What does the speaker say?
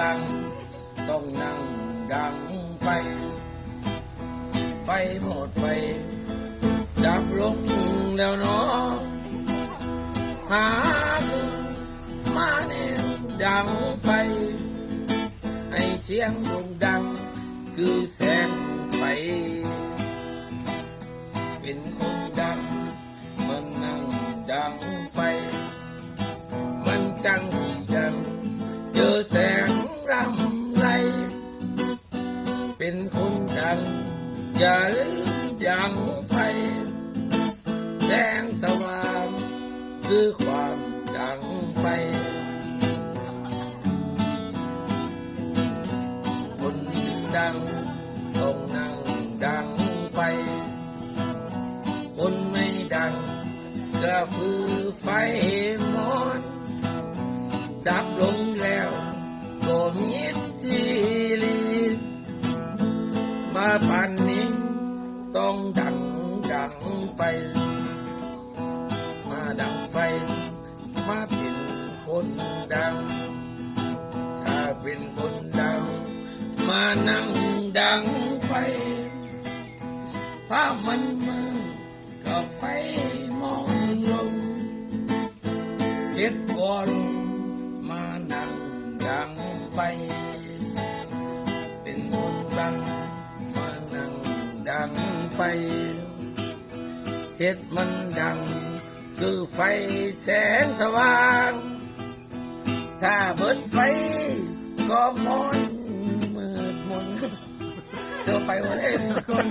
ดังต้องนั่งดังไฟ ไฟหมดไปดับลงแล้วเนาะหามาแนวดังไฟ ให้เสียงดงดัง คือแสงไฟ เป็นคนดัง มันนั่งดังไฟ มันจังสีดัง เจอแสง อย่าลืมดังไฟ แสงสว่างคือความดังไฟ คนดังต้องนั่งดังไฟ คนไม่ดังก็ฟือไฟมอน ดับลงแล้วก็มีสีลีมาปันนี้ ต้องดังดังไฟ มาดังไฟ มาเป็นคนดัง ถ้าเป็นคนดัง มานั่งดังไฟถ้ามันมือก็ไฟมองลงเจ็ดบอลมานั่งดังไฟ ฟเห็ดมันดัง คือไฟแสงสว่าง ถ้าเบิดไฟ ก็มอนมืดมนเธอไปวันเองคน